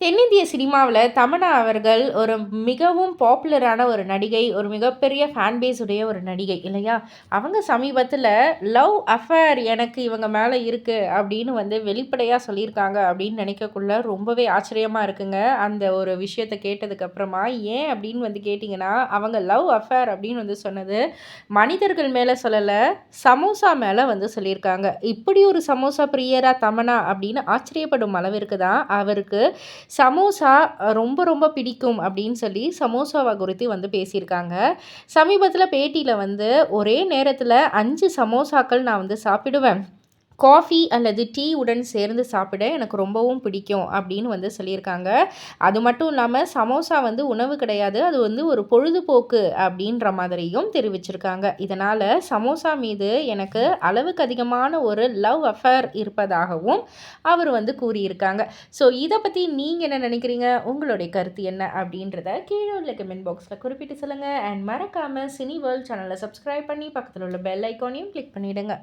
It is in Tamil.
தென்னிந்திய சினிமாவில் தமனா அவர்கள் ஒரு மிகவும் பாப்புலரான ஒரு நடிகை ஒரு மிகப்பெரிய ஃபேன் பேஸ் உடைய ஒரு நடிகை இல்லையா? அவங்க சமீபத்தில் லவ் அஃபேர் எனக்கு இவங்க மேலே இருக்குது அப்படின்னு வந்து வெளிப்படையாக சொல்லியிருக்காங்க அப்படின்னு நினைக்கக்குள்ள ரொம்பவே ஆச்சரியமாக இருக்குங்க. அந்த ஒரு விஷயத்தை கேட்டதுக்கப்புறமா ஏன்? அப்படின்னு வந்து கேட்டிங்கன்னா அவங்க லவ் அஃபேர் அப்படின்னு வந்து சொன்னது மனிதர்கள் மேலே சொல்லலை சமோசா மேலே வந்து சொல்லியிருக்காங்க. இப்படி ஒரு சமோசா பிரியரா தமனா அப்படின்னு ஆச்சரியப்படும் அளவிற்கு தான் அவருக்கு சமோசா ரொம்ப ரொம்ப பிடிக்கும் அப்படின்னு சொல்லி சமோசாவை குறித்து வந்து பேசியிருக்காங்க. சமீபத்தில் பேட்டியில் வந்து ஒரே நேரத்தில் அஞ்சு சமோசாக்கள் நான் வந்து சாப்பிடுவேன். காஃபி அல்லது டீ உடன் சேர்ந்து சாப்பிட எனக்கு ரொம்பவும் பிடிக்கும் அப்படின்னு வந்து சொல்லியிருக்காங்க. அது மட்டும் இல்லாமல் சமோசா வந்து உணவு கிடையாது. அது வந்து ஒரு பொழுதுபோக்கு அப்படின்ற மாதிரியும் தெரிவிச்சிருக்காங்க. இதனால் சமோசா மீது எனக்கு அளவுக்கு அதிகமான ஒரு லவ் அஃபேர் இருப்பதாகவும் அவர் வந்து கூறியிருக்காங்க. ஸோ இதை பற்றி நீங்கள் என்ன நினைக்கிறீங்க? உங்களுடைய கருத்து என்ன அப்படின்றத கீழே உள்ள கமெண்ட் பாக்ஸில் குறிப்பிட்டு சொல்லுங்கள் அண்ட் மறக்காமல் சினி வேர்ல்ட் சேனலை சப்ஸ்கிரைப் பண்ணி பக்கத்தில் உள்ள பெல் ஐக்கானையும் கிளிக் பண்ணிவிடுங்க